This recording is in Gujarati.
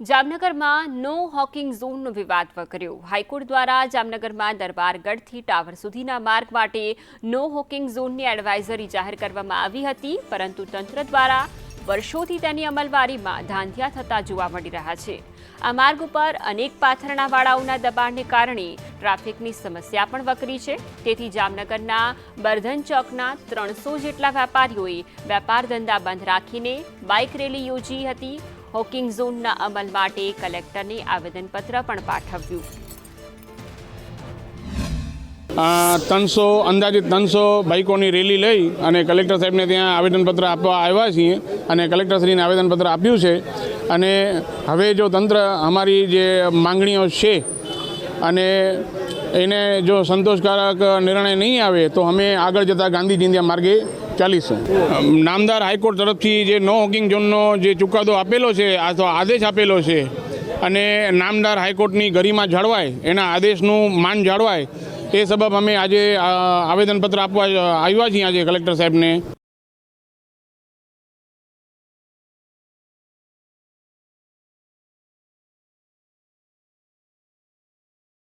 જામનગરમાં નો હોકિંગ ઝોનનો વિવાદ વકર્યો. હાઈકોર્ટ દ્વારા જામનગરમાં દરબારગઢથી ટાવર સુધીના માર્ગ માટે નો હોકિંગ ઝોનની એડવાઇઝરી જાહેર કરવામાં આવી હતી, પરંતુ તંત્ર દ્વારા વર્ષોથી તેની અમલવારીમાં ધાંધિયા થતા જોવા મળી રહ્યા છે. આ માર્ગ ઉપર અનેક પાથરણાવાળાઓના દબાણને કારણે ટ્રાફિકની સમસ્યા પણ વકરી છે. તેથી જામનગરના બર્ધન ચોકના ત્રણસો જેટલા વેપારીઓએ વેપાર ધંધા બંધ રાખીને બાઇક રેલી યોજી હતી. હોકિંગ ઝોનના અમલ માટે કલેક્ટરને આવેદનપત્ર પણ પાઠવ્યું. ત્રણસો, અંદાજિત ત્રણસો બાઇકોની રેલી લઈ અને કલેક્ટર સાહેબને ત્યાં આવેદનપત્ર આપવા આવ્યા છીએ અને કલેક્ટરશ્રીને આવેદનપત્ર આપ્યું છે. અને હવે જો તંત્ર અમારી જે માંગણીઓ છે અને એને જો સંતોષકારક નિર્ણય નહીં આવે તો અમે આગળ જતાં ગાંધી માર્ગે ચાલીશું નામદાર હાઈકોર્ટ તરફથી જે નો હોકિંગ ઝોનનો જે ચુકાદો આપેલો છે અથવા આદેશ આપેલો છે, અને નામદાર હાઈકોર્ટની ગરિમા જાળવાય, એના આદેશનું માન જાળવાય, એ સબબ અમે આજે આવેદનપત્ર આપવા આવ્યા છીએ આજે કલેક્ટર સાહેબને.